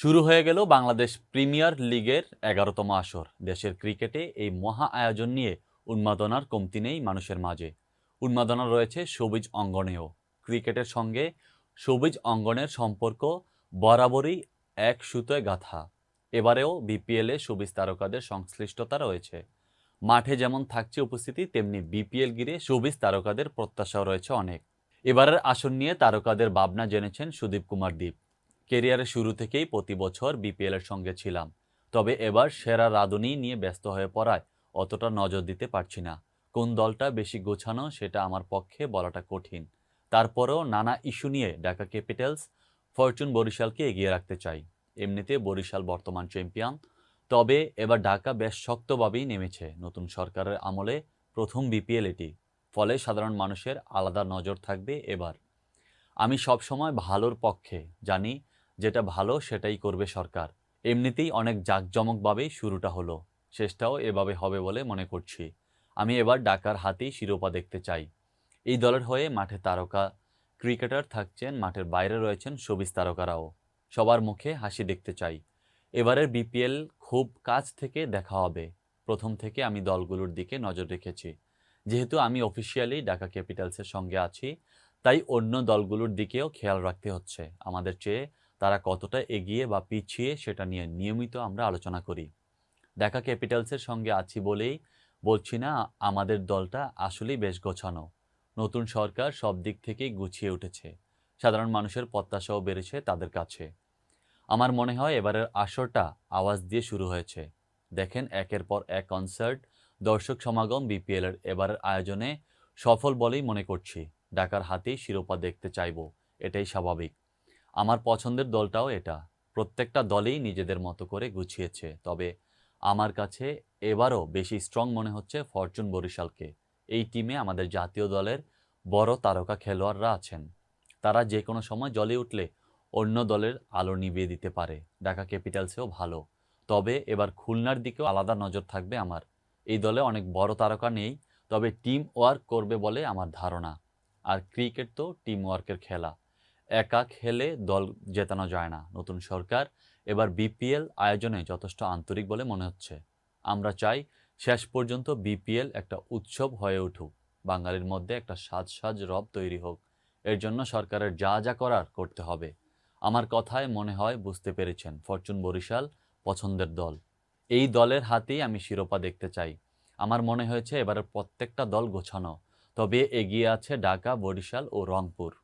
শুরু হয়ে গেল বাংলাদেশ প্রিমিয়ার লিগের এগারোতম আসর। দেশের ক্রিকেটে এই মহা আয়োজন নিয়ে উন্মাদনার কমতি নেই মানুষের মাঝে। উন্মাদনা রয়েছে সবুজ অঙ্গনেও। ক্রিকেটের সঙ্গে সবুজ অঙ্গনের সম্পর্ক বরাবরই এক সুতোয় গাথা। এবারেও বিপিএলে সবুজ তারকাদের সংশ্লিষ্টতা রয়েছে। মাঠে যেমন থাকছে উপস্থিতি, তেমনি বিপিএল গিরে সবুজ তারকাদের প্রত্যাশাও রয়েছে অনেক। এবারের আসন নিয়ে তারকাদের ভাবনা জেনেছেন সুদীপ কুমার দীপ। কেরিয়ারের শুরু থেকেই প্রতি বছর বিপিএল এর সঙ্গে ছিলাম। তবে এবার সেরা রাঁধুনি নিয়ে ব্যস্ত হয়ে পড়ায় অতটা নজর দিতে পারছি না। কোন দলটা বেশি গোছানো সেটা আমার পক্ষে বলাটা কঠিন। তারপরেও নানা ইস্যু নিয়ে ঢাকা ক্যাপিটালস ফরচুন বরিশালকে এগিয়ে রাখতে চাই। এমনিতে বরিশাল বর্তমান চ্যাম্পিয়ন। তবে এবার ঢাকা বেশ শক্তভাবেই নেমেছে নতুন সরকারের আমলে প্রথম বিপিএল এটি। ফলে সাধারণ মানুষের আলাদা নজর থাকবে এবার। আমি সবসময় ভালোর পক্ষে জানি যেটা ভালো সেটাই করবে সরকার। এমনিতেই অনেক জাঁকজমকভাবেই শুরুটা হলো। শেষটাও এভাবে হবে বলে মনে করছি। আমি এবার ডাকার হাতেই শিরোপা দেখতে চাই। এই দলের হয়ে মাঠে তারকা, ক্রিকেটার থাকছেন, মাঠের বাইরে রয়েছেন সবিজ তারকারাও। সবার মুখে হাসি দেখতে চাই। এবারের বিপিএল খুব কাছ থেকে দেখা হবে। প্রথম থেকে আমি দলগুলোর দিকে নজর রেখেছি। যেহেতু আমি অফিসিয়ালি ঢাকা ক্যাপিটালসের সঙ্গে আছি, তাই অন্য দলগুলোর দিকেও খেয়াল রাখতে হচ্ছে। আমাদের চেয়ে তারা কতটা এগিয়ে বা পিছিয়ে সেটা নিয়ে নিয়মিত আমরা আলোচনা করি। ঢাকা ক্যাপিটালসের সঙ্গে আছি বলেই বলছি না, আমাদের দলটা আসলেই বেশ গোছানো। নতুন সরকার সব দিক থেকেই গুছিয়ে উঠেছে। সাধারণ মানুষের প্রত্যাশাও বেড়েছে তাদের কাছে। আমার মনে হয় এবারের আসরটা আওয়াজ দিয়ে শুরু হয়েছে। দেখেন, একের পর এক কনসার্ট, দর্শক সমাগম, বিপিএল এর এবারের আয়োজনে সফল বলেই মনে করছি। ঢাকার হাতেই শিরোপা দেখতে চাইব, এটাই স্বাভাবিক। আমার পছন্দের দলটাও এটা। প্রত্যেকটা দলেই নিজেদের মতো করে গুছিয়েছে, তবে আমার কাছে এবারও বেশি স্ট্রং মনে হচ্ছে ফরচুন বরিশালকে। এই টিমে আমাদের জাতীয় দলের বড় তারকা খেলোয়াড়রা আছেন। তারা যে কোনো সময় জলে উঠলে অন্য দলের আলো নিভিয়ে দিতে পারে। ঢাকা ক্যাপিটালসেও ভালো। তবে এবার খুলনার দিকেও আলাদা নজর থাকবে আমার। এই দলে অনেক বড় তারকা নেই, তবে টিম ওয়ার্ক করবে বলে আমার ধারণা। আর ক্রিকেট তো টিম ওয়ার্কের খেলা। একা খেলে দল জেতানো যায় না। নতুন সরকার, এবার বিপিএল আয়োজনে যথেষ্ট আন্তরিক বলে মনে হচ্ছে। আমরা চাই শেষ পর্যন্ত বিপিএল একটা উৎসব হয়ে উঠুক। বাঙালির মধ্যে একটা সাজ সাজ রব তৈরি হোক। এর জন্য সরকারের যা যা করার করতে হবে। আমার কথায় মনে হয় বুঝতে পেরেছেন ফরচুন বরিশাল পছন্দের দল। এই দলের হাতেই আমি শিরোপা দেখতে চাই। আমার মনে হয়েছে এবারের প্রত্যেকটা দল গোছানো। তবে এগিয়ে আছে ঢাকা, বরিশাল ও রংপুর।